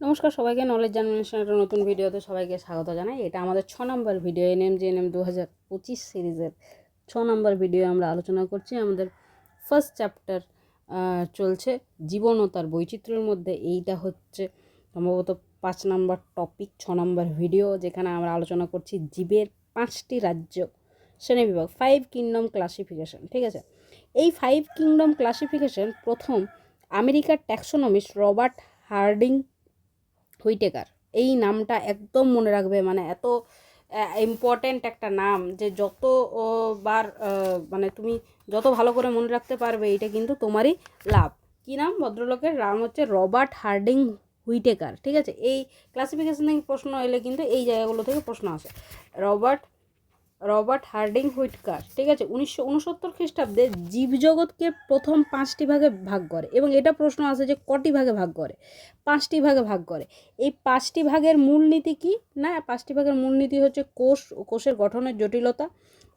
নমস্কার সবাইকে নলেজ জার্মিনেশনের একটা নতুন ভিডিওতে সবাইকে স্বাগত জানাই। এটা আমাদের ছ number video NM G NM দু হাজার পঁচিশ সিরিজের ছ নম্বর ভিডিও আমরা আলোচনা করছি। আমাদের ফার্স্ট চ্যাপ্টার চলছে জীবন ও তার বৈচিত্র্যের মধ্যে। এইটা হচ্ছে সম্ভবত পাঁচ নম্বর টপিক ছ নম্বর ভিডিও, যেখানে আমরা আলোচনা করছি জীবের পাঁচটি রাজ্য। শ্রেণি বিভাগ ফাইভ কিংডম ক্লাসিফিকেশন ঠিক আছে? এই ফাইভ কিংডম ক্লাসিফিকেশন প্রথম আমেরিকার ট্যাক্সোনমিস্ট রবার্ট হার্ডিং হুইটেকার এই নামটা একদম মনে রাখবে মানে এত ইম্পর্ট্যান্ট একটা নাম যে যত বার মানে তুমি যত ভালো করে মনে রাখতে পারবে, এটা কিন্তু তোমারই লাভ। কী নাম? ভদ্রলোকের নাম হচ্ছে রবার্ট হার্ডিং হুইটেকার, ঠিক আছে? এই ক্লাসিফিকেশন থেকে প্রশ্ন এলে কিন্তু এই জায়গাগুলো থেকে প্রশ্ন আসে। Robert Robert Harding Whittaker. ঠিক আছে, উনিশশো উনসত্তর খ্রিস্টাব্দে জীবজগৎকে প্রথম পাঁচটি ভাগে ভাগ করে এবং এটা প্রশ্ন আছে যে কটি ভাগে ভাগ করে? পাঁচটি ভাগে ভাগ করে। এই পাঁচটি ভাগের মূলনীতি কি? না, পাঁচটি ভাগের মূলনীতি হচ্ছে কোষ ও কোষের গঠনের জটিলতা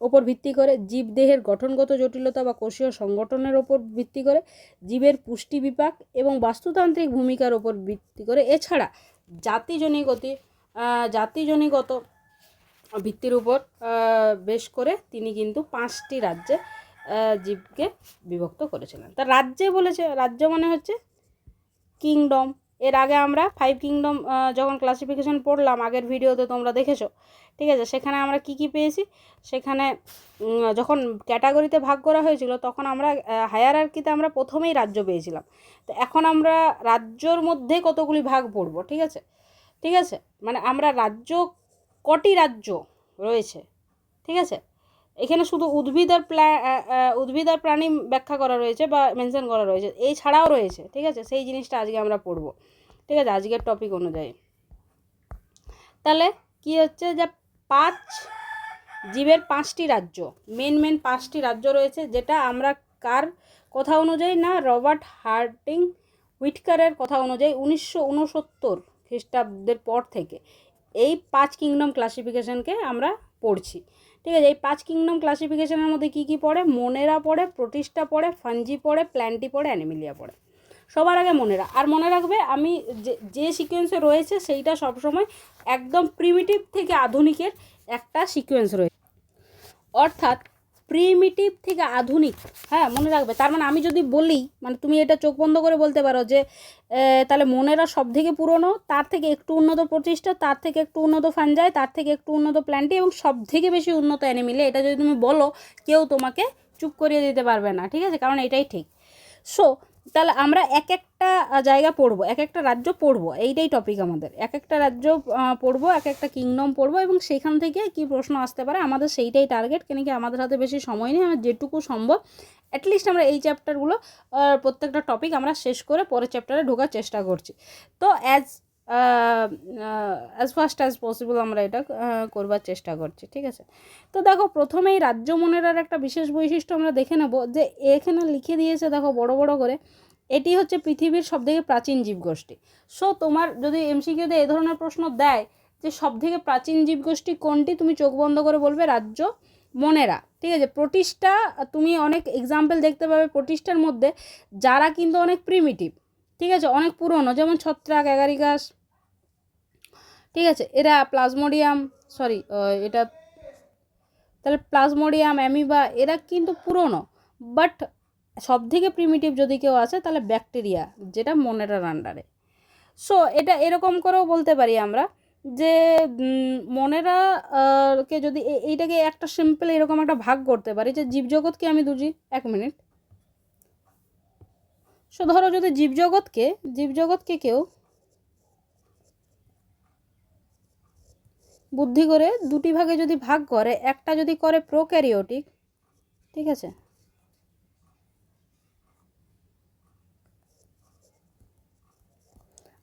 ওপর ভিত্তি করে, জীবদেহের গঠনগত জটিলতা বা কোষীয় সংগঠনের ওপর ভিত্তি করে, জীবের পুষ্টি বিপাক এবং বাস্তুতান্ত্রিক ভূমিকার ওপর ভিত্তি করে। এছাড়া জাতিজনিগতি জাতিজনিগত ভিত্তির উপর বেশ করে তিনি কিন্তু পাঁচটি রাজ্যে জীবকে বিভক্ত করেছিলেন। তা রাজ্যে বলেছে, রাজ্য মানে হচ্ছে কিংডম। এর আগে আমরা ফাইভ কিংডম যখন ক্লাসিফিকেশন পড়লাম, আগের ভিডিওতে তোমরা দেখেছ, ঠিক আছে? সেখানে আমরা কি কি পেয়েছি? সেখানে যখন ক্যাটাগরিতে ভাগ করা হয়েছিল, তখন আমরা হায়ারার্কিতে আমরা প্রথমেই রাজ্য পেয়েছিলাম। তো এখন আমরা রাজ্যর মধ্যে কতগুলি ভাগ পড়ব, ঠিক আছে? ঠিক আছে? মানে আমরা রাজ্য কটি রাজ্য রয়েছে, ঠিক আছে? এখানে শুধু উদ্ভিদ আর প্লা উদ্ভিদ আর প্রাণী ব্যাখ্যা করা রয়েছে বা মেনশন করা রয়েছে এই ছাড়াও রয়েছে, ঠিক আছে? সেই জিনিসটা আজকে আমরা পড়ব, ঠিক আছে? আজকের টপিক অনুযায়ী। তাহলে কি হচ্ছে যে পাঁচ জীবের পাঁচটি রাজ্য মেন মেন পাঁচটি রাজ্য রয়েছে, যেটা আমরা কার কথা অনুযায়ী না, রবার্ট হার্টিং হুইটকারের কথা অনুযায়ী উনিশশো উনসত্তর খ্রিস্টাব্দের পর থেকে। এই পাঁচ কিংডম ক্লাসিফিকেশনকে আমরা পড়ছি। ঠিক আছে, এই পাঁচ কিংডম ক্লাসিফিকেশনের মধ্যে কী কী পড়ে? মনেরা পড়ে, প্রতিষ্ঠা পড়ে ফাঞ্জি পড়ে, প্ল্যান্টি পড়ে, অ্যানিমিলিয়া পড়ে। সবার আগে মনেরা। আর মনে রাখবে, আমি যে যে সিকোয়েন্সে রয়েছে সেইটা সবসময় একদম প্রিমিটিভ থেকে আধুনিকের একটা সিকোয়েন্স রয়েছে অর্থাৎ প্রিমিটিভ থেকে আধুনিক। হ্যাঁ মনে রাখবে। তার মানে আমি যদি বলি মানে তুমি এটা চোখ বন্ধ করে বলতে পারো যে তাহলে মনেরা সব থেকে পুরনো, তার থেকে একটু উন্নত প্রতিষ্ঠা, তার থেকে একটু উন্নত ফানজাই, তার থেকে একটু উন্নত প্ল্যান্টি এবং সব থেকে বেশি উন্নত অ্যানিমিলে। এটা যদি তুমি বলো, কেউ তোমাকে চুপ করিয়ে দিতে পারবে না। ঠিক আছে? কারণ এটাই ঠিক। সো তাহলে আমরা এক একটা জায়গা পড়ব এক একটা রাজ্য পড়ব, এইটাই টপিক আমাদের। এক একটা রাজ্য পড়ব এক একটা কিংডম পড়ব এবং সেখান থেকে কি প্রশ্ন আসতে পারে আমাদের সেইটাই টার্গেট কেন কি আমাদের হাতে বেশি সময় নেই আমরা যেটুকু সম্ভব অ্যাটলিস্ট আমরা এই চ্যাপ্টারগুলো প্রত্যেকটা টপিক আমরা শেষ করে পরের চ্যাপ্টারে ঢোকার চেষ্টা করছি। তো as as fast as possible আমরা এটা করবার চেষ্টা করছি, ঠিক আছে? তো দেখো, প্রথমেই রাজ্য মনেরার একটা বিশেষ বৈশিষ্ট্য আমরা দেখে নেব, যে এখানে লিখে দিয়েছে, দেখো, বড় বড় করে, এটি হচ্ছে পৃথিবীর সবথেকে প্রাচীন জীবগোষ্ঠী। সো তোমার যদি এমসিকিউতে এই ধরনের প্রশ্ন দেয়, যে সবথেকে প্রাচীন জীবগোষ্ঠী কোনটি, তুমি চোখ বন্ধ করে বলবে রাজ্য মনেরা, ঠিক আছে? প্রতিষ্ঠা, তুমি অনেক এক্সাম্পল দেখতে পাবে প্রতিষ্ঠার মধ্যে, যারা কিন্তু অনেক প্রিমিটিভ ঠিক আছে? অনেক পুরনো, যেমন ছত্রাক অ্যাগারিকাস ঠিক আছে? এরা প্লাজমোডিয়াম সরি এটা তাহলে প্লাজমোডিয়াম, অ্যামিবা, এরা কিন্তু পুরনো। বাট সব থেকে প্রিমিটিভ যদি কেউ আছে তাহলে ব্যাকটেরিয়া যেটা মনেরার আন্ডারে সো এটা এরকম করেও বলতে পারি আমরা যে মনেরা কে যদি এইটাকে একটা সিম্পল এরকম একটা ভাগ করতে পারি যে, জীবজগৎকে আমি দুজি, এক মিনিট। সো ধরো যদি জীবজগৎকে জীবজগৎকে কেউ বুদ্ধি করে দুটি ভাগে যদি ভাগ করে, একটা যদি করে প্রোক্যারিওটিক, ঠিক আছে?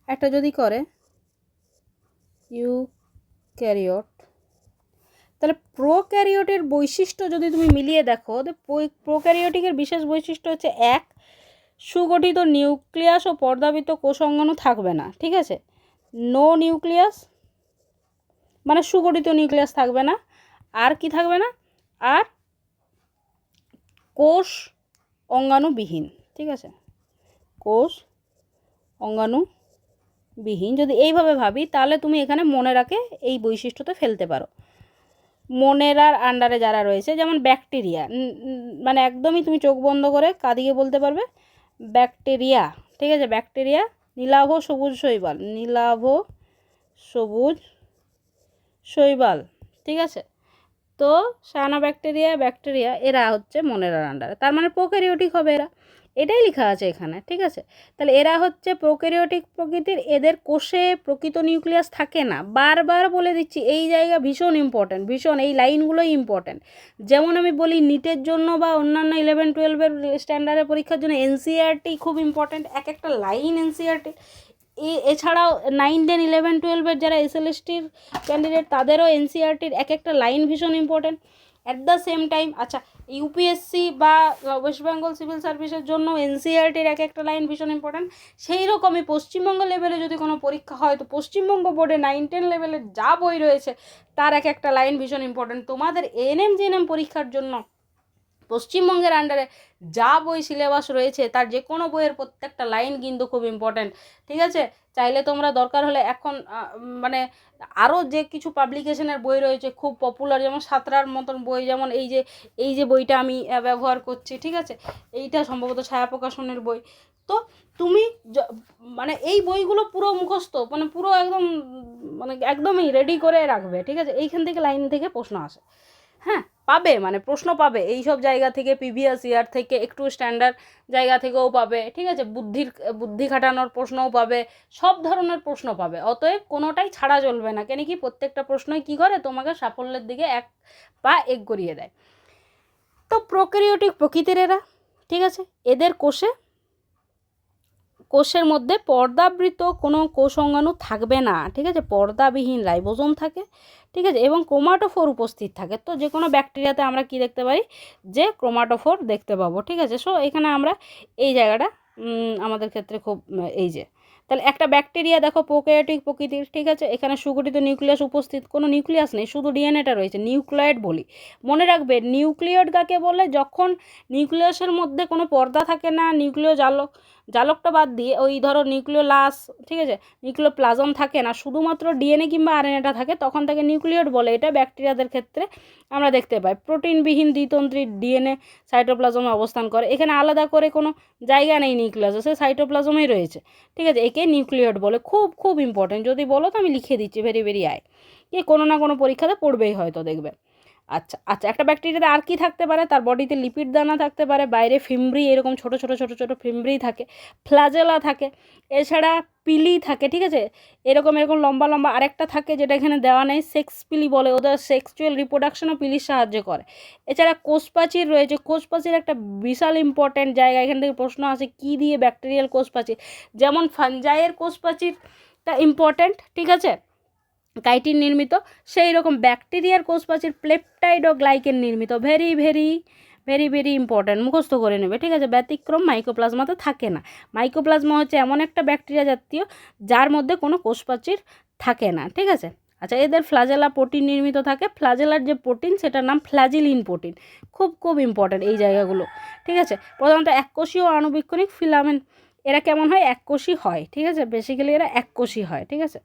একটা যদি করে ইউ ক্যারিওট তাহলে প্রোক্যারিওটের বৈশিষ্ট্য যদি তুমি মিলিয়ে দেখো প্রোক্যারিওটিকের বিশেষ বৈশিষ্ট্য হচ্ছে এক সুগঠিত নিউক্লিয়াস ও পর্দাবৃত কোষ অঙ্গাণু থাকবে না, ঠিক আছে? নো নিউক্লিয়াস মানে সুগঠিত নিউক্লিয়াস থাকবে না। আর কি থাকবে না? আর কোষ অঙ্গাণুবিহীন, ঠিক আছে? কোষ অঙ্গাণু বিহীন যদি এইভাবে ভাবি, তাহলে তুমি এখানে মনে রাখে এই বৈশিষ্ট্যতে ফেলতে পারো। মনেরার আন্ডারে যারা রয়েছে, যেমন ব্যাকটেরিয়া মানে একদমই তুমি চোখ বন্ধ করে কাদিয়ে বলতে পারবে ব্যাকটেরিয়া, ঠিক আছে? ব্যাকটেরিয়া, নীলাভ সবুজ শৈবাল, নীলাভ সবুজ শৈবাল, ঠিক আছে? তো সানা ব্যাকটেরিয়া ব্যাকটেরিয়া, এরা হচ্ছে মনের আন্ডারে। তার মানে প্রোক্যারিওটিক হবে এরা। এটাই লেখা আছে এখানে, ঠিক আছে? তাহলে এরা হচ্ছে প্রোক্যারিওটিক প্রকৃতির, এদের কোষে প্রকৃত নিউক্লিয়াস থাকে না। বারবার বলে দিচ্ছি, এই জায়গা ভীষণ ইম্পর্ট্যান্ট ভীষণ, এই লাইনগুলোই ইম্পর্ট্যান্ট যেমন আমি বলি, নিটের জন্য বা অন্যান্য ইলেভেন টুয়েলভের স্ট্যান্ডার্ডের পরীক্ষার জন্য এনসিআরটি খুব ইম্পর্ট্যান্ট এক একটা লাইন এনসিআরটি এ, এছাড়াও নাইন টেন ইলেভেন টুয়েলভের যারা এসএলএসটির ক্যান্ডিডেট তাদেরও এনসিআরটির এক একটা লাইন ভীষণ important at the same time আচ্ছা ইউপিএসসি বা ওয়েস্ট বেঙ্গল সিভিল সার্ভিসের জন্য এনসিআরটির এক একটা লাইন ভীষণ ইম্পর্ট্যান্ট সেই রকমই পশ্চিমবঙ্গ লেভেলে যদি কোনো পরীক্ষা হয়, তো পশ্চিমবঙ্গ বোর্ডে নাইন টেন লেভেলের যা বই রয়েছে, তার এক একটা লাইন ভীষণ ইম্পর্ট্যান্ট তোমাদের এনএম জিএনএম পরীক্ষার জন্য পশ্চিমবঙ্গের আন্ডারে যা বই সিলেবাস রয়েছে, তার যে কোনো বইয়ের প্রত্যেকটা লাইন কিন্তু খুব ইম্পর্ট্যান্ট ঠিক আছে? চাইলে তোমরা দরকার হলে এখন মানে আরও যে কিছু পাবলিকেশনের বই রয়েছে, খুব পপুলার যেমন সাঁতরার মতন বই, যেমন এই যে এই যে বইটা আমি ব্যবহার করছি, ঠিক আছে? এইটা সম্ভবত ছায়া প্রকাশনের বই। তো তুমি মানে এই বইগুলো পুরো মুখস্থ মানে পুরো একদম মানে একদমই রেডি করে রাখবে, ঠিক আছে? এইখান থেকে লাইন থেকে প্রশ্ন আসে। হ্যাঁ? পাবে? মানে প্রশ্ন পাবে। এই সব জায়গা থেকে প্রিভিয়াস ইয়ার থেকে একটু স্ট্যান্ডার্ড জায়গা থেকেও পাবে, ঠিক আছে? বুদ্ধির, বুদ্ধি খাটানোর প্রশ্নও পাবে, সব ধরনের প্রশ্ন পাবে। অতএব কোনোটাই ছাড়া চলবে না। কেন কি প্রত্যেকটা প্রশ্নই কী করে? তোমাকে সাফল্যের দিকে এক পা এগ করিয়ে দেয়। তো প্রক্রিয়টিক প্রকৃতির এরা, ঠিক আছে? এদের কোষে, কোষের মধ্যে পর্দাবৃত কোনো কোষ অঙ্গাণু থাকবে না, ঠিক আছে? পর্দাবিহীন রাইবোজোম থাকে। ঠিক আছে? এবং ক্রোমাটোফোর উপস্থিত থাকে। তো যে কোনো ব্যাকটেরিয়াতে আমরা কি দেখতে পারি? যে ক্রোমাটোফোর দেখতে পাবো। ঠিক আছে? সো এখানে আমরা এই জায়গাটা আমাদের ক্ষেত্রে খুব, এই যে তাহলে একটা ব্যাকটেরিয়া দেখো প্রোক্যারিওটিক প্রকৃতির, ঠিক আছে? এখানে সুগঠিত নিউক্লিয়াস উপস্থিত, কোনো নিউক্লিয়াস নেই, শুধু ডিএনএটা রয়েছে নিউক্লিয়েড বলি। মনে রাখবে নিউক্লিয়েড কাকে বলে? যখন নিউক্লিয়াসের মধ্যে কোনো পর্দা থাকে না, নিউক্লিয় জালক, জালকটা বাদ দিয়ে, ওই ধরো নিউক্লিয় লাস ঠিক আছে? নিউক্লিয় প্লাজম থাকে না, শুধুমাত্র ডিএনএ কিংবা আরএনএটা থাকে, তখন তাকে নিউক্লিয়েড বলে। এটা ব্যাকটেরিয়াদের ক্ষেত্রে আমরা দেখতে পাই। প্রোটিনবিহীন দ্বিতন্ত্রী ডিএনএ সাইটোপ্লাজমে অবস্থান করে। এখানে আলাদা করে কোনো জায়গা নেই নিউক্লিয়াস, সে সাইটোপ্লাজমেই রয়েছে, ঠিক আছে? একে নিউক্লিয়েড বলে? খুব খুব ইম্পর্টেন্ট যদি বলো তো আমি লিখে দিচ্ছি ভেরি ভেরি আয় এ কোনো না কোনো পরীক্ষাতে পড়বেই হয়তো, দেখবে। আচ্ছা আচ্ছা একটা ব্যাকটেরিয়াতে আর কি থাকতে পারে? তার বডিতে লিপিড দানা থাকতে পারে, বাইরে ফিমব্রি, এরকম ছোট ছোট ছোট ছোট ফিমব্রি থাকে ফ্লাজেলা থাকে, এছাড়া পিলি থাকে, ঠিক আছে? এরকম এরকম লম্বা লম্বা আরেকটা থাকে যেটা এখানে দেওয়া নেই সেক্স পিলি বলে, ওদের সেক্সুয়াল রিপ্রোডাকশনও পিলির সাহায্য করে। এছাড়া কোষপাচির রয়েছে, কোষপাচির একটা বিশাল ইম্পর্ট্যান্ট জায়গা, এখান থেকে প্রশ্ন আসে, কী দিয়ে ব্যাকটেরিয়াল কোষপাচির যেমন ফানজাইয়ের কোষপাচিরটা ইম্পর্ট্যান্ট ঠিক আছে? কাইটিন নির্মিত, সেই রকম ব্যাকটেরিয়ার কোষপ্রাচীর প্লেপটাইড ও গ্লাইকেন নির্মিত। Very very very very important মুখস্থ করে নেবে, ঠিক আছে? ব্যতিক্রম মাইক্রোপ্লাজমাতে থাকে না। মাইক্রোপ্লাজমা হচ্ছে এমন একটা ব্যাকটেরিয়া জাতীয়, যার মধ্যে কোনো কোষপ্রাচীর থাকে না, ঠিক আছে? আচ্ছা এদের ফ্লাজেলা প্রোটিন নির্মিত থাকে। ফ্লাজেলার যে প্রোটিন, সেটার নাম ফ্লাজিলিন প্রোটিন। খুব খুব ইম্পর্ট্যান্ট এই জায়গাগুলো, ঠিক আছে? প্রধানত এককোষীয় আণুবীক্ষণিক ফিলামেন্ট এরা কেমন হয়? এককোষী হয়, ঠিক আছে? বেসিক্যালি এরা এককোষী হয়, ঠিক আছে?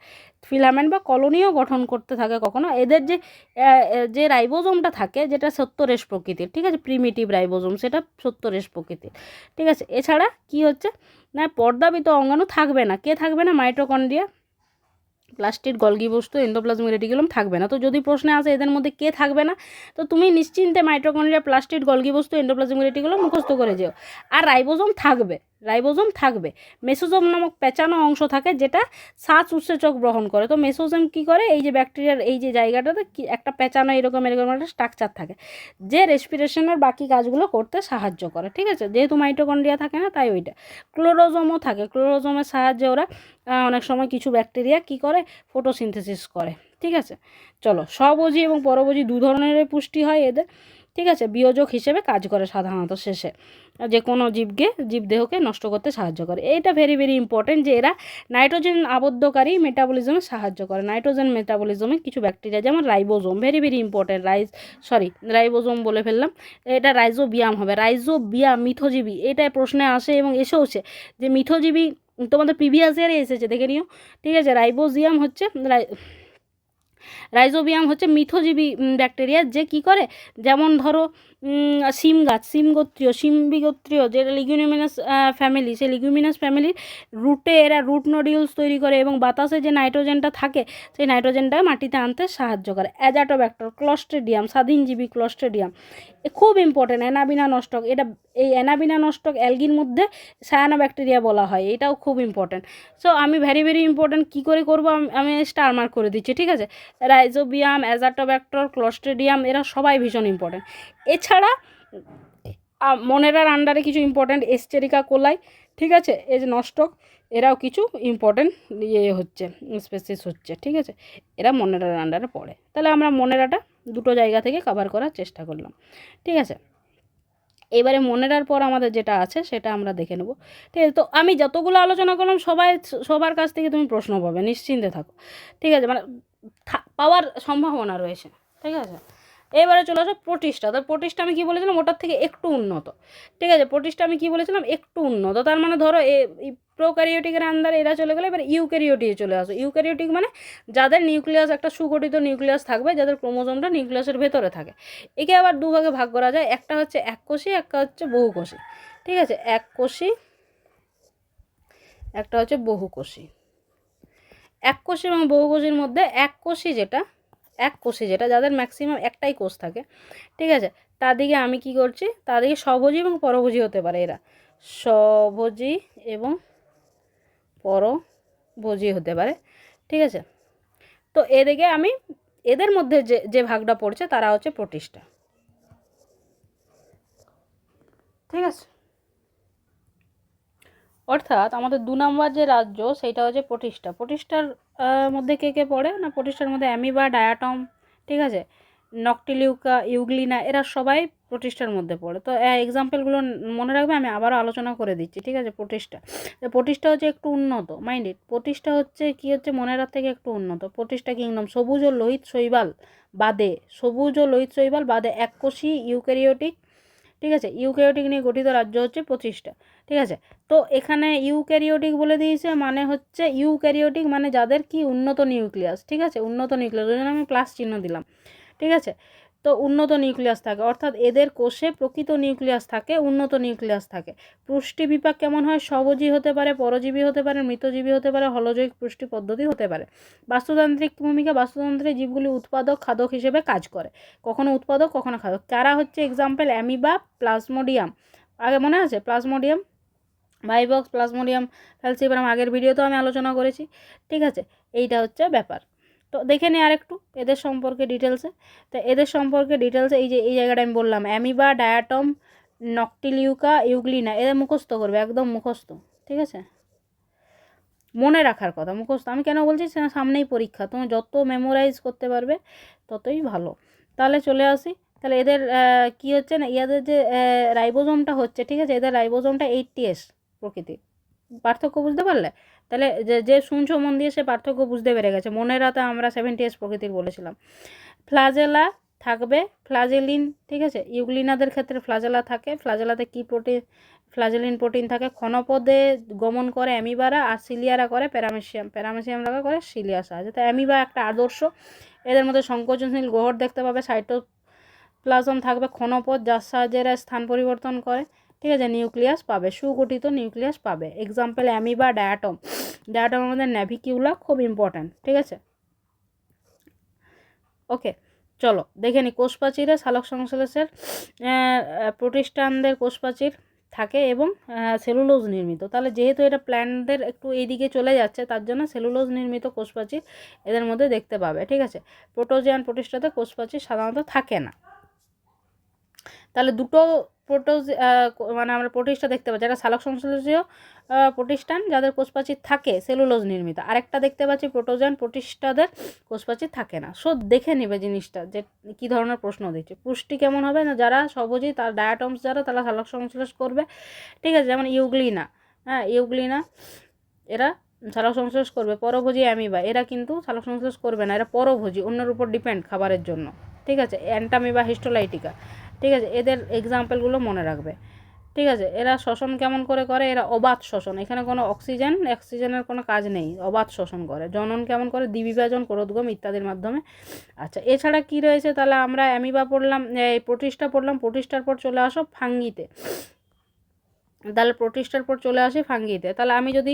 ফিলামেন্ট বা কলোনিও গঠন করতে থাকে কখনো। এদের যে যে রাইবোজোমটা থাকে, যেটা সত্যরেশ প্রকৃতির, ঠিক আছে? প্রিমিটিভ রাইবোজোম, সেটা সত্যরেশ প্রকৃতির, ঠিক আছে? এছাড়া কি হচ্ছে? না, পর্দাবিত অঙ্গাণু থাকবে না। কে থাকবে না? মাইটোকন্ড্রিয়া প্লাস্টিক গলগি বস্তু এন্ডোপ্লাজমিক রেটিকুলাম থাকবে না। তো যদি প্রশ্নে আসে এদের মধ্যে কে থাকবে না, তো তুমি নিশ্চিন্তে মাইটোকন্ড্রিয়া প্লাস্টিক গলগি বস্তু এন্ডোপ্লাজমিক রেটিকুলাম মুখস্থ করে যেও। আর রাইবোজোম থাকবে। রাইবোজোম থাকবে। মেসোজোম নামক পেঁচানো অংশ থাকে যেটা শ্বাস উৎসেচক গ্রহণ করে। তো মেসোজোম কি করে? এই যে ব্যাকটেরিয়ার এই যে জায়গাটাতে একটা পেঁচানো এরকম এরকম একটা স্ট্রাকচার থাকে, যে রেসপিরেশনের বাকি কাজগুলো করতে সাহায্য করে, ঠিক আছে? যেহেতু মাইটোকন্ড্রিয়া থাকে না, তাই ওইটা। ক্লোরোজোমও থাকে ক্লোরোজোমের সাহায্যে ওরা অনেক সময় কিছু ব্যাকটেরিয়া কি করে? ফটোসিনথেসিস করে, ঠিক আছে? চলো স্ববোজি এবং পরবোজি দু ধরনের পুষ্টি হয় এদের। ঠিক আছে? বিয়োজক হিসেবে কাজ করে সাধারণত শেষে। যে কোনো জীবকে, জীবদেহকে নষ্ট করতে সাহায্য করে। এইটা ভেরি ভেরি ইম্পর্টেন্ট যে এরা নাইট্রোজেন আবদ্ধকারী মেটাবলিজমে সাহায্য করে। নাইট্রোজেন মেটাবলিজমে কিছু ব্যাকটেরিয়া যেমন রাইবোজোম ভেরি ভেরি ইম্পর্টেন্ট রাইজ সরি রাইবোজোম বলে ফেললাম। এটা রাইজোবিয়াম হবে। রাইজোবিয়াম মিথোজীবী, এটা প্রশ্নে আসে এবং এসেওছে যে মিথোজীবী তোমাদের প্রিভিয়াস ইয়ারে এসেছে, দেখে নিও। ঠিক আছে? রাইবোজিয়াম হচ্ছে রাই- রাইজোবিয়াম হচ্ছে মিথোজীবী ব্যাকটেরিয়া যে কি করে? যেমন ধরো সিম গাছ, সিম গোত্রীয় সিম্বি গোত্রীয় যেটা লিগুমিনাস ফ্যামিলি সেই লিগুমিনাস ফ্যামিলির রুটে এরা রুট নডিউলস তৈরি করে এবং বাতাসে যে নাইট্রোজেনটা থাকে, সেই নাইট্রোজেনটা মাটিতে আনতে সাহায্য করে। অ্যাজাটোব্যাক্টর ক্লস্ট্রেডিয়াম স্বাধীনজীবী ক্লস্ট্রেডিয়াম এ খুব ইম্পর্টেন্ট অ্যানাবিনা নষ্টক এটা এই অ্যানাবিনা নষ্টক অ্যালগির মধ্যে সায়ানো ব্যাকটেরিয়া বলা হয়, এটাও খুব ইম্পর্টেন্ট সো আমি ভেরি ভেরি ইম্পর্টেন্ট কী করে করব? আমি- স্টার মার্ক করে দিচ্ছি, ঠিক আছে? রাইজোবিয়াম অ্যাজাটোব্যাক্টর ক্লস্ট্রেডিয়াম এরা সবাই ভীষণ ইম্পর্টেন্ট এছাড়া মনেরার আন্ডারে কিছু ইম্পর্টেন্ট এস্টেরিকা কোলাই ঠিক আছে? যে নষ্টক, এরাও কিছু ইম্পর্টেন্ট ইয়ে হচ্ছে স্পেসিস হচ্ছে, ঠিক আছে? এরা মনেরার আন্ডারে পড়ে। তাহলে আমরা মনেরাটা দুটো জায়গা থেকে কভার করার চেষ্টা করলাম, ঠিক আছে? এবারে মনেরার পর আমাদের যেটা আছে, সেটা আমরা দেখে নেব, ঠিক আছে? তো আমি যতগুলো আলোচনা করলাম, সবাই, সবার কাছ থেকে তুমি প্রশ্ন পাবে, নিশ্চিন্তে থাকো, ঠিক আছে? মানে পাওয়ার সম্ভাবনা রয়েছে, ঠিক আছে? এবারে চলে আসো প্রতিষ্ঠা। তো প্রতিষ্ঠা আমি কী বলেছিলাম? ওটার থেকে একটু উন্নত। ঠিক আছে প্রোটিস্টা আমি কী বলেছিলাম? একটু উন্নত। তার মানে ধরো প্রোক্যারিওটিকের আন্দারে এরা চলে গেলে এবার ইউক্যারিওটিকে চলে আসো। ইউক্যারিওটিক মানে যাদের নিউক্লিয়াস একটা সুগঠিত নিউক্লিয়াস থাকবে, যাদের ক্রোমোজোমটা নিউক্লিয়াসের ভেতরে থাকে। একে আবার দুভাগে ভাগ করা যায়। একটা হচ্ছে এককোষী একটা হচ্ছে বহুকোষী ঠিক আছে এককোষী একটা হচ্ছে বহুকোষী এককোষী এবং বহুকোষীর মধ্যে এককোষী যেটা এককোষী যেটা যাদের ম্যাক্সিমাম একটাই কোষ থাকে, ঠিক আছে? তাদিকে আমি কি করছি? তাদিকে স্বভোজী এবং পরভোজী হতে পারে এরা। স্বভোজী এবং পরভোজী হতে পারে, ঠিক আছে? তো এদিকে আমি, এদের মধ্যে যে যে ভাগটা পড়ছে তারা হচ্ছে প্রতিষ্ঠা। ঠিক আছে? অর্থাৎ আমাদের দু নম্বর যে রাজ্য সেটা হচ্ছে প্রতিষ্ঠা। প্রতিষ্ঠার মধ্যে কে কে পড়ে? না, প্রতিষ্ঠার মধ্যে অ্যামিবা, ডায়াটম, ঠিক আছে? নকটিলিউকা, ইউগ্লিনা, এরা সবাই প্রতিষ্ঠার মধ্যে পড়ে। তো এক্সাম্পলগুলো মনে রাখবে, আমি আবারও আলোচনা করে দিচ্ছি, ঠিক আছে? প্রতিষ্ঠা। প্রতিষ্ঠা হচ্ছে একটু উন্নত মাইন্ডেড প্রতিষ্ঠা হচ্ছে, কি হচ্ছে? মনেরার থেকে একটু উন্নত। প্রতিষ্ঠা কিংডম সবুজ ও লোহিত শৈবাল বাদে, সবুজ ও লোহিত শৈবাল বাদে, এককোষী ইউক্যারিওটিক ঠিক আছে? ইউক্যারিওটিক নিয়ে গঠিত রাজ্য হচ্ছে পঁচিশটা, ঠিক আছে? তো এখানে ইউক্যারিওটিক বলে দিয়েছে মানে হচ্ছে ইউক্যারিওটিক মানে যাদের কি উন্নত নিউক্লিয়াস ঠিক আছে? উন্নত নিউক্লিয়াস ওই জন্য আমি প্লাস চিহ্ন দিলাম, ঠিক আছে? তো উন্নত নিউক্লিয়াস থাকে। অর্থাৎ এদের কোষে প্রকৃত নিউক্লিয়াস থাকে, উন্নত নিউক্লিয়াস থাকে। পুষ্টি বিপাক কেমন হয়? স্বভোজী হতে পারে, পরজীবী হতে পারে, মৃতজীবী হতে পারে হলজৈবিক পুষ্টি পদ্ধতি হতে পারে। বাস্তুতান্ত্রিক ভূমিকা, বাস্তুতন্ত্রে জীবগুলি উৎপাদক, খাদক হিসেবে কাজ করে। কখনো উৎপাদক, কখনো খাদক। কারা হচ্ছে এক্সাম্পল অ্যামিবা, প্লাজমোডিয়াম। আগে মনে আছে? প্লাজমোডিয়াম, ভাইবক্স, প্লাজমোডিয়াম ফ্যালসিপারাম আগের ভিডিওতেও আমি আলোচনা করেছি। ঠিক আছে? এইটা হচ্ছে ব্যাপার। তো দেখে নিই আরেকটু, এদের সম্পর্কে ডিটেলসে তো এদের সম্পর্কে ডিটেলসে এই যে, এই জায়গাটা আমি বললাম, অ্যামিবা, ডায়াটম, নকটিলিউকা, ইউগ্লিনা, এদের মুখস্থ করবে, একদম মুখস্থ, ঠিক আছে? মনে রাখার কথা, মুখস্থ। আমি কেন বলছি? সে সামনেই পরীক্ষা, তুমি যত মেমোরাইজ করতে পারবে, ততই ভালো। তাহলে চলে আসি, তাহলে এদের কি হচ্ছে না, ইয়াদের যে রাইবোজোমটা হচ্ছে, ঠিক আছে? এদের রাইবোজোমটা এইটটি এস প্রকৃতি পার্থক্য বুঝতে পারলে? তাহলে যে যে শুনছো মন দিয়ে সে পার্থক্য বুঝতে পেরে গেছে। মনের রাতে আমরা সেভেন্টি এস প্রকৃতির বলেছিলাম। ফ্লাজেলা থাকবে, ফ্লাজেলিন, ঠিক আছে? ইউগ্লিনাদের ক্ষেত্রে ফ্লাজেলা থাকে। ফ্লাজেলাতে কি প্রোটিন, ফ্লাজেলিন প্রোটিন থাকে? ক্ষণপদে গমন করে অ্যামিবারা আর সিলিয়ারা করে প্যারামেশিয়াম। প্যারামেশিয়ামরা করে সিলিয়া সাহায্যে তো অ্যামিবা একটা আদর্শ, এদের মধ্যে সংকোচনশীল গ্রহর দেখতে পাবে। সাইটোপ্লাজম থাকবে, ক্ষণপদ, যার সাহায্যে স্থান পরিবর্তন করে। ঠিক আছে, নিউক্লিয়াস পাবে, সুগঠিত নিউক্লিয়াস পাবে। Example amoeba, diatom. ডায়াটম আমাদের ন্যাভিকিউলা খুব ইম্পর্ট্যান্ট ঠিক আছে? ওকে চলো, দেখে নি, কোষপ্রাচীরে সালোক সংশ্লেষের প্রতিষ্ঠানদের কোষপ্রাচীর থাকে এবং সেলুলোজ নির্মিত। তাহলে যেহেতু এটা প্ল্যান্টদের একটু এইদিকে চলে যাচ্ছে, তার জন্য সেলুলোজ নির্মিত কোষপ্রাচীর এদের মধ্যে দেখতে পাবে, ঠিক আছে? প্রোটোজিয়ান প্রতিষ্ঠাতে কোষপ্রাচীর সাধারণত থাকে না। তাহলে দুটো প্রোটোজ মানে আমরা প্রতিষ্ঠা দেখতে পাচ্ছি। একটা সালোক সংশ্লেষীয় প্রতিষ্ঠান যাদের কোষপ্রাচীর থাকে, সেলুলোজ নির্মিত। আরেকটা দেখতে পাচ্ছি প্রোটোজেন প্রতিষ্ঠাদের কোষপ্রাচীর থাকে না। সো, দেখে নেবে জিনিসটা যে কী ধরনের প্রশ্ন দিচ্ছে। পুষ্টি কেমন হবে না? যারা সহজেই তার ডায়াটমস যারা, তারা সালোক সংশ্লেষ করবে। ঠিক আছে, যেমন ইউগ্লিনা হ্যাঁ ইউগ্লিনা, এরা সালোক সংশ্লেষ করবে। পরভোজী অ্যামিবা, এরা কিন্তু সালোক সংশ্লেষ করবে না। এরা পরভোজী, অন্যের উপর ডিপেন্ড খাবারের জন্য। ঠিক আছে, অ্যান্টামিবা, হিস্টোলাইটিকা। ঠিক আছে? এদের এক্সাম্পলগুলো মনে রাখবে। ঠিক আছে? এরা শ্বসন কেমন করে করে? এরা অবাধ শ্বসন। এখানে কোনো অক্সিজেন অক্সিজেনের কোনো কাজ নেই। অবাধ শ্বসন করে। জনন কেমন করে? দ্বিবিভাজন ক্রোধগম ইত্যাদির মাধ্যমে। আচ্ছা এছাড়া কি রয়েছে? তাহলে আমরা অ্যামিবা পড়লাম, এই প্রতিষ্ঠা পড়লাম। প্রতিষ্ঠার পর চলে আসো ফাঙ্গিতে। তাহলে প্রতিষ্ঠার পর চলে আসি ফাঙ্গিতে। তাহলে আমি যদি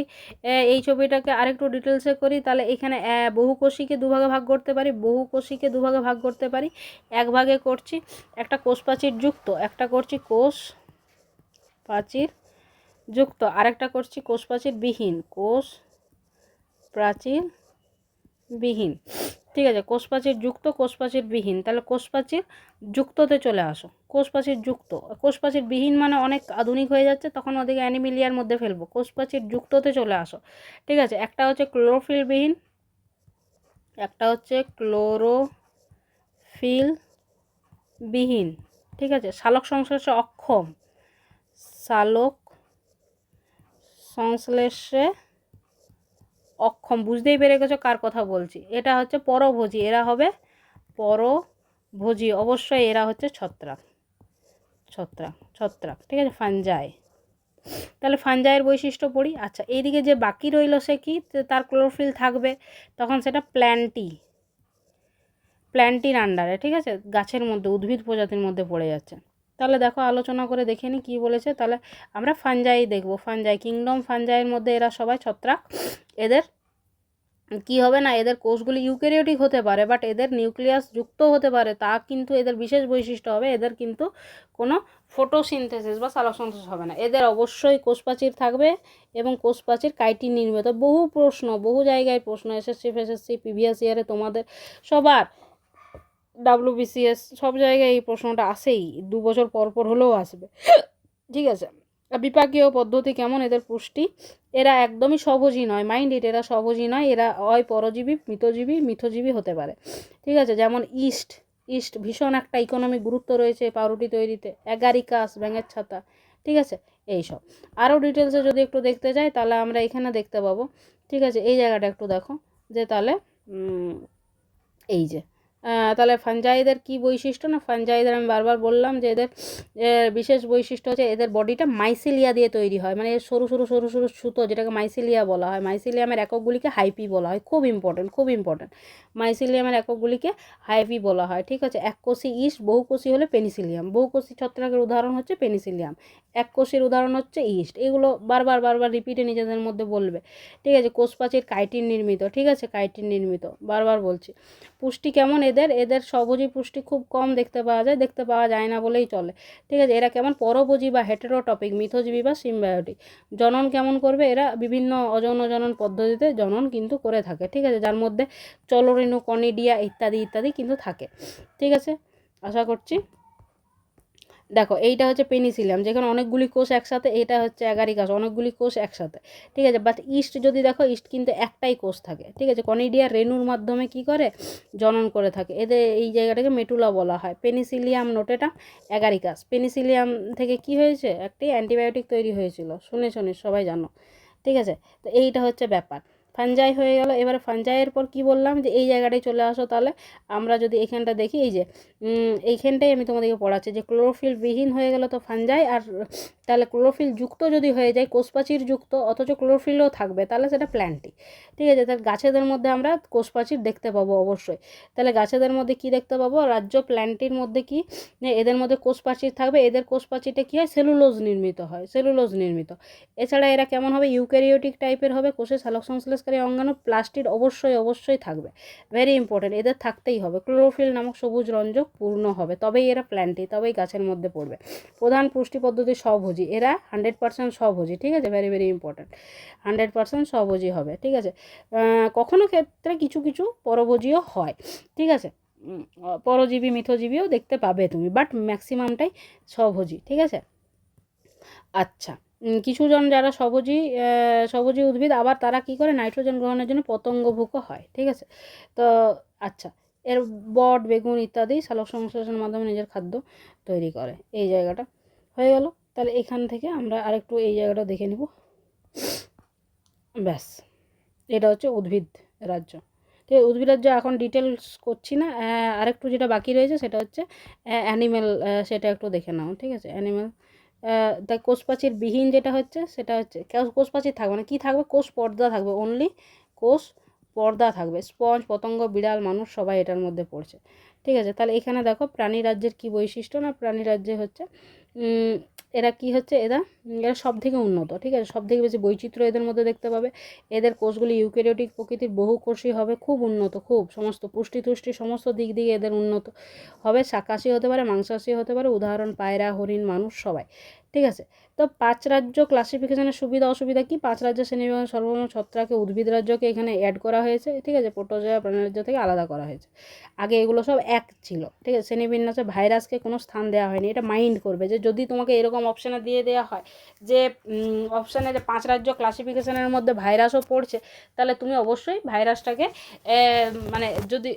এই ছবিটাকে আরেকটু ডিটেলসে করি, তাহলে এখানে বহু বহুকোষীকে দুভাগে ভাগ করতে পারি বহুকোষীকে দুভাগে ভাগ করতে পারি, এক ভাগে করছি, একটা কোষ প্রাচীর যুক্ত, একটা করছি কোষ প্রাচীর যুক্ত, আরেকটা করছি কোষ প্রাচীর বিহীন, কোষ প্রাচীর বিহীন। ঠিক আছে কোষ প্রাচীর যুক্ত কোষ প্রাচীর বিহীন। তাহলে কোষ প্রাচীর যুক্ততে চলে আসো। কোষ প্রাচীর যুক্ত। কোষ প্রাচীর বিহীন মানে অনেক আধুনিক হয়ে যাচ্ছে, তখন ওদিকে অ্যানিমিলিয়ার মধ্যে ফেলব। কোষ প্রাচীর যুক্ততে চলে আসো। ঠিক আছে, একটা হচ্ছে ক্লোরোফিল বিহীন, একটা হচ্ছে ক্লোরোফিল বিহীন। ঠিক আছে, শালক সংশ্লেষে অক্ষম। শালক সংশ্লেষে অক্ষম, বুঝতেই পেরে গেছো কার কথা বলছি। এটা হচ্ছে পরভোজী, এরা হবে পরভোজী, অবশ্যই এরা হচ্ছে ছত্রাক ছত্রাক ছত্রাক ঠিক আছে, ফানজাই। তাহলে ফানজাইয়ের বৈশিষ্ট্য পড়ি। আচ্ছা এইদিকে যে বাকি রইল সে কি? তার ক্লোরোফিল থাকবে, তখন সেটা প্ল্যান্টি। প্ল্যান্টির আন্ডারে ঠিক আছে? গাছের মধ্যে, উদ্ভিদ প্রজাতির মধ্যে পড়ে যাচ্ছে। তাহলে দেখো আলোচনা করে দেখে নিই কী বলেছে। তাহলে আমরা ফানজাই দেখব। ফানজাই কিংডম ফানজাইয়ের মধ্যে এরা সবাই ছত্রাক। এদের কি হবে না, এদের কোষগুলি ইউক্যারিওটিক হতে পারে বাট এদের নিউক্লিয়াস যুক্ত হতে পারে, তা কিন্তু এদের বিশেষ বৈশিষ্ট্য হবে। এদের কিন্তু কোনো ফটোসিনথেসিস বা সালোকসংশ্লেষ হবে না। এদের অবশ্যই কোষপ্রাচীর থাকবে এবং কোষপ্রাচীর কাইটিন নির্মিত। বহু প্রশ্ন, বহু জায়গায় প্রশ্ন এসএসসি ফেসএসসি পিভিএস ইয়ারে তোমাদের সবার। ডাব্লিউবিসিএস সব জায়গায় এই প্রশ্নটা আসেই, দু বছর পর পর হলেও আসবে। ঠিক আছে? বিপাকীয় পদ্ধতি কেমন এদের পুষ্টি? এরা একদমই স্বভোজী নয় মাইন্ড ইট এরা স্বভোজী নয়, এরা অয় পরজীবী, মৃতজীবী, মিথজীবী হতে পারে। ঠিক আছে? যেমন ইস্ট ইস্ট ভীষণ একটা ইকোনমিক গুরুত্ব রয়েছে পাউরুটি তৈরিতে অ্যাগারিকাস ব্যাঙের ছাতা, ঠিক আছে? এই সব। আরও ডিটেলসে যদি একটু দেখতে যাই, তাহলে আমরা এখানে দেখতে পাবো। ঠিক আছে? এই জায়গাটা একটু দেখো, যে তাহলে এই যে তাহলে ফানজাইদের কি বৈশিষ্ট্য? না, ফানজাইদের আমি বারবার বললাম যে এদের বিশেষ বৈশিষ্ট্য হচ্ছে এদের বডিটা মাইসিলিয়া দিয়ে তৈরি হয়। মানে সরু সরু সরু সরু সুতো যেটাকে মাইসিলিয়া বলা হয় মাইসিলিয়ামের এককগুলিকে হাইপি বলা হয়। খুব ইম্পর্টেন্ট খুব ইম্পর্টেন্ট মাইসিলিয়ামের এককগুলিকে হাইপি বলা হয়, ঠিক আছে? এককোষী ইস্ট বহুকোষী হলে পেনিসিলিয়াম বহুকোষী ছত্রাকের উদাহরণ হচ্ছে পেনিসিলিয়াম এককোষীর উদাহরণ হচ্ছে ইস্ট। এগুলো বারবার বারবার রিপিটে নিজেদের মধ্যে বলবে। ঠিক আছে? কোষপাচির কাইটিন নির্মিত, ঠিক আছে? কাইটিন নির্মিত, বারবার বলছি। পুষ্টি কেমন এদের? এদের স্বভোজী পুষ্টি খুব কম দেখতে পাওয়া যায়, দেখতে পাওয়া যায় না বলেই চলে। ঠিক আছে, এরা কেমন? পরভোজী বা হেটেরোটপিক মিথোজীবী বা সিম্বায়োটিক জনন কেমন করবে? এরা বিভিন্ন অজন জনন পদ্ধতিতে জনন কিন্তু করে থাকে। ঠিক আছে, যার মধ্যে চলরেণু, কনিডিয়া ইত্যাদি ইত্যাদি কিন্তু থাকে। ঠিক আছে, আশা করছি। দেখো, এইটা হচ্ছে পেনিসিলিয়াম যেখানে অনেকগুলি কোষ একসাথে, এটা হচ্ছে অ্যাগারিকাস অনেকগুলি কোষ একসাথে, ঠিক আছে? বাট ইস্ট যদি দেখো ইস্ট কিন্তু একটাই কোষ থাকে, ঠিক আছে? কনিডিয়া রেণুর মাধ্যমে কি করে? জনন করে থাকে। এদের এই জায়গাটাকে মেটুলা বলা হয়। পেনিসিলিয়াম নোটেটা অ্যাগারিকাস পেনিসিলিয়াম থেকে কি হয়েছে? একটি অ্যান্টিবায়োটিক তৈরি হয়েছিল। শুনে শুনে সবাই জানো, ঠিক আছে? তো এইটা হচ্ছে ব্যাপার। ফানজাই হয়ে গেল। এবার ফাঞ্জাইয়ের পর কি বললাম যে, এই জায়গাটায় চলে আসো তাহলে। আমরা যদি এখানটা দেখি, এই যে এইখানটাই আমি তোমাদেরকে পড়াচ্ছি যে ক্লোরোফিল বিহীন হয়ে গেল তো ফানজাই। আর তাহলে ক্লোরোফিল যুক্ত যদি হয়ে যায়, কোষপাচির যুক্ত, অথচ ক্লোরোফিলও থাকবে, তাহলে সেটা প্ল্যান্টি। ঠিক আছে, তাহলে গাছেদের মধ্যে আমরা কোষপাচির দেখতে পাবো অবশ্যই। তাহলে গাছেদের মধ্যে কি দেখতে পাবো? রাজ্য প্ল্যান্টির মধ্যে কি? এদের মধ্যে কোষপাচির থাকবে। এদের কোষপাচিটা কী হয়? সেলুলোজ নির্মিত হয়, সেলুলোজ নির্মিত। এছাড়া এরা কেমন হবে? ইউক্যারিওটিক টাইপের হবে, কোষে সালোক সংশ্লেষকারী অঙ্গাণু প্লাস্টিড অবশ্যই অবশ্যই থাকবে। ভেরি ইম্পর্টেন্ট এদের থাকতেই হবে। ক্লোরোফিল নামক সবুজ রঞ্জক পূর্ণ হবে। তবেই এরা প্ল্যান্টি তবেই গাছের মধ্যে পড়বে। প্রধান পুষ্টি পদ্ধতি স্বভোজী। এরা হান্ড্রেড পার্সেন্ট স্বভোজী, ঠিক আছে? Very very important hundred percent স্বভোজী হবে, ঠিক আছে? কখনো ক্ষেত্রে কিছু কিছু পরভোজীও হয়, ঠিক আছে? পরজীবী, মিথজীবীও দেখতে পাবে তুমি বাট ম্যাক্সিমামটাই স্বভোজী, ঠিক আছে? আচ্ছা। কিছুজন যারা স্বভোজী আহ, স্বভোজী উদ্ভিদ আবার তারা কি করে? নাইট্রোজেন গ্রহণের জন্য পতঙ্গভুকও হয় ঠিক আছে? তো আচ্ছা এর বট বেগুন ইত্যাদি সালোক সংশ্লেষণের মাধ্যমে নিজের খাদ্য তৈরি করে। এই জায়গাটা হয়ে গেল। তাহলে এখান থেকে আমরা আরেকটু এই জায়গাটা দেখে নিব। ব্যাস এটা হচ্ছে উদ্ভিদ রাজ্য। ঠিক আছে উদ্ভিদ রাজ্য এখন ডিটেলস করছি না। আরেকটু যেটা বাকি রয়েছে সেটা হচ্ছে অ্যানিম্যাল সেটা একটু দেখে নাও ঠিক আছে? অ্যানিম্যাল আহ, তাই কোষ বিহীন যেটা হচ্ছে সেটা হচ্ছে কোষপাচির থাকবে না। কী থাকবে? কোষ পর্দা থাকবে অনলি কোষ পর্দা থাকবে। স্পঞ্জ পতঙ্গ বিড়াল মানুষ সবাই এটার মধ্যে পড়ছে। ঠিক আছে? তাহলে এখানে দেখো প্রাণী রাজ্যের কী বৈশিষ্ট্য? না প্রাণী রাজ্যে হচ্ছে এরা কি হচ্ছে? এরা এরা সব থেকে উন্নত, ঠিক আছে? সব থেকে বেশি বৈচিত্র্য এদের মধ্যে দেখতে পাবে। এদের কোষগুলি ইউক্যারিওটিক প্রকৃতির বহু কোষই হবে, খুব উন্নত, খুব। সমস্ত পুষ্টি তুষ্টি, সমস্ত দিক দিয়ে এদের উন্নত হবে। শাকাশি হতে পারে, মাংসাশী হতে পারে, উদাহরণ পায়রা, হরিণ, মানুষ, সবাই, ঠিক আছে? তো পাঁচ রাজ্য ক্লাসিফিকেশনের সুবিধা, অসুবিধা কি? পাঁচ রাজ্য শ্রেণীবিভাগ সর্বমোট ছত্রাকে উদ্ভিদ রাজ্যকে এখানে অ্যাড করা হয়েছে, ঠিক আছে? প্রোটোজোয়া প্রাণী রাজ্য থেকে আলাদা করা হয়েছে। আগে এগুলো সব এক ছিল, ঠিক আছে? শ্রেণীবিন্যাসে ভাইরাসকে কোনো স্থান দেওয়া হয়নি। এটা মাইন্ড করবে যে যদি তোমাকে এরকম অপশানে দিয়ে দেওয়া হয় যে অপশানে যে পাঁচ রাজ্য ক্লাসিফিকেশনের মধ্যে ভাইরাসও পড়ছে, তাহলে তুমি অবশ্যই ভাইরাসটাকে মানে যদি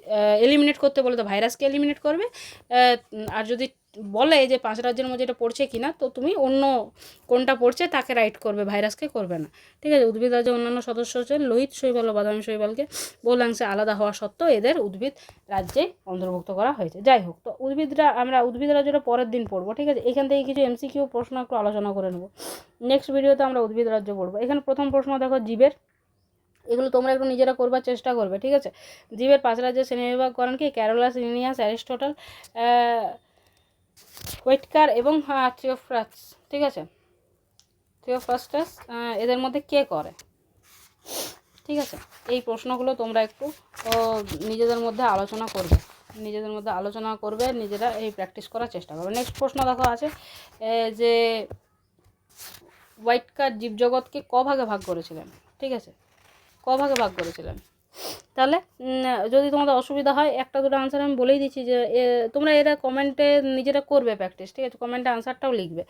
এলিমিনেট করতে বলে, তো ভাইরাসকে এলিমিনেট করবে। আর যদি বলে যে পাঁচ রাজ্যের মধ্যে এটা পড়ছে কি না তো তুমি অন্য কোনটা পড়ছে তাকে রাইট করবে, ভাইরাসকে করবে না। ঠিক আছে? উদ্ভিদ রাজ্যের অন্যান্য সদস্য হচ্ছেন লোহিত শৈবাল ও বাদামি শৈবালকে। বহুলাংশে আলাদা হওয়া সত্ত্বেও এদের উদ্ভিদ রাজ্যে অন্তর্ভুক্ত করা হয়েছে। যাই হোক, তো উদ্ভিদরা, আমরা উদ্ভিদ রাজ্যটা পরের দিন পড়ব, ঠিক আছে? এখান থেকে কিছু এমসিকিউ প্রশ্ন একটু আলোচনা করে নেব। নেক্সট ভিডিওতে আমরা উদ্ভিদ রাজ্য পড়ব। এখানে প্রথম প্রশ্ন দেখো, জীবের। এগুলো তোমরা একটু নিজেরা করবার চেষ্টা করবে, ঠিক আছে? জীবের পাঁচ রাজ্যের শ্রেণীবিভাগ করেন কি? ক্যারোলাস লিনিয়াস অ্যারিস্টোটল ওয়েটকার এবং থ্রিওফ্রাস ঠিক আছে? থ্রিওফ্রাস্টাস এদের মধ্যে কে করে? ঠিক আছে? এই প্রশ্নগুলো তোমরা একটু নিজেদের মধ্যে আলোচনা করবে। নিজেদের মধ্যে আলোচনা করবে, নিজেরা এই প্র্যাকটিস করার চেষ্টা করবে। নেক্সট প্রশ্ন দেখো আছে যে হোয়াইট কার জীবজগৎকে ক ভাগে ভাগ করেছিলেন, ঠিক আছে? ক ভাগে ভাগ করেছিলেন। তাহলে যদি তোমাদের অসুবিধা হয়, একটা, দুটো আনসার আমি বলেই দিচ্ছি যে তোমরা এরা কমেন্টে নিজেরা করবে প্র্যাকটিস ঠিক আছে? কমেন্টে আনসারটাও লিখবে।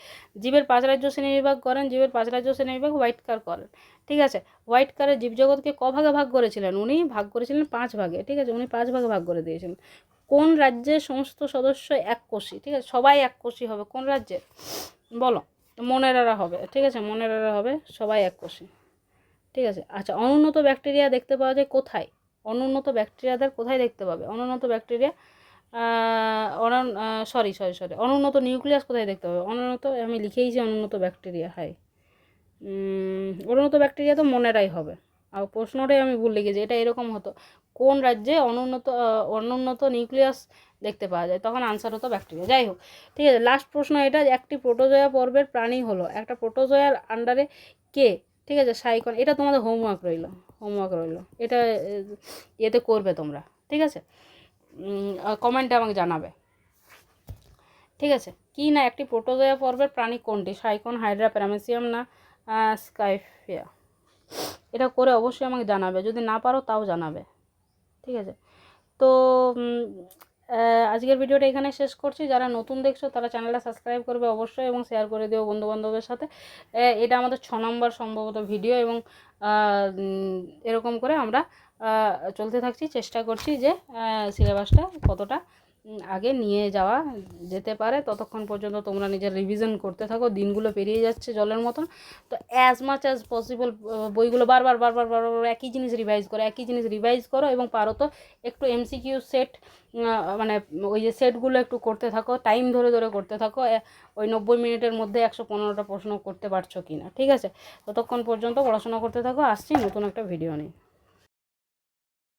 জীবের পাঁচ রাজ্য শ্রেণীবিভাগ করেন, জীবের পাঁচ রাজ্য শ্রেণীবিভাগ হোয়াইট কার করেন, ঠিক আছে? হোয়াইট কারের জীবজগৎকে ক ভাগে ভাগ করেছিলেন? উনি ভাগ করেছিলেন পাঁচ ভাগে, ঠিক আছে? উনি পাঁচ ভাগে ভাগ করে দিয়েছিলেন কোন রাজ্যের সমস্ত সদস্য এক কোষী ঠিক আছে? সবাই এক কোষী হবে, কোন রাজ্যের? বলো মনেরারা হবে, ঠিক আছে? মনেরারা হবে, সবাই এক কোষী ঠিক আছে? আচ্ছা অনুন্নত ব্যাকটেরিয়া দেখতে পাওয়া যায় কোথায়? অনুন্নত ব্যাকটেরিয়াদের কোথায় দেখতে পাবে? অনুন্নত ব্যাকটেরিয়া অনন সরি সরি সরি অনুন্নত নিউক্লিয়াস কোথায় দেখতে পাবে? অনুন্নত, আমি লিখেইছি অনুন্নত ব্যাকটেরিয়া হাই অনুন্নত ব্যাকটেরিয়া তো মনেরাই হবে। আর প্রশ্নটাই আমি ভুল লিখেছি, এটা এরকম হতো, কোন রাজ্যে অনুন্নত অনুন্নত নিউক্লিয়াস দেখতে পাওয়া যায়? তখন আনসার হতো ব্যাকটেরিয়া। যাই হোক, ঠিক আছে লাস্ট প্রশ্ন এটা, একটি প্রোটোজোয়া পর্বের প্রাণী হলো, একটা প্রোটোজোয়ার আন্ডারে কে? ঠিক আছে, সাইকন, এটা তোমাদের হোমওয়ার্ক রইল। হোমওয়ার্ক রইল। এটা এতে করবে তোমরা, ঠিক আছে? কমেন্টে আমাকে জানাবে। ঠিক আছে? কি না, একটি প্রোটোজোয়া পর্বের প্রাণী কোনটি? সাইকন, হাইড্রা, প্যারামেসিয়াম না স্কাইফিয়া? এটা করে অবশ্যই আমাকে জানাবে। যদি না পারো, তাও জানাবে। ঠিক আছে? তো আজকের ভিডিওটা এখানে শেষ করছি। যারা নতুন দেখছ, তারা চ্যানেলটা সাবস্ক্রাইব করবে অবশ্যই এবং শেয়ার করে দিও বন্ধুবান্ধবের সাথে। এটা আমাদের ছ নম্বর সম্ভবত ভিডিও এবং এরকম করে আমরা চলতে থাকছি। চেষ্টা করছি যে সিলেবাসটা কতটা আগে নিয়ে যাওয়া যেতে পারে। ততক্ষণ পর্যন্ত তোমরা নিজের রিভিশন করতে থাকো। দিনগুলো পেরিয়ে যাচ্ছে জলের মতন। তো অ্যাজ মাচ অ্যাজ পসিবল বইগুলো বারবার বারবার বারবার একই জিনিস রিভাইজ করো, একই জিনিস রিভাইজ করো এবং পারো তো একটু এমসিকিউ সেট মানে ওই যে সেটগুলো একটু করতে থাকো টাইম ধরে ধরে করতে থাকো। ওই নব্বই মিনিটের মধ্যে একশো পনেরোটা প্রশ্ন করতে পারছ কি না ঠিক আছে? ততক্ষণ পর্যন্ত পড়াশোনা করতে থাকো। আসছি নতুন একটা ভিডিও নিয়ে।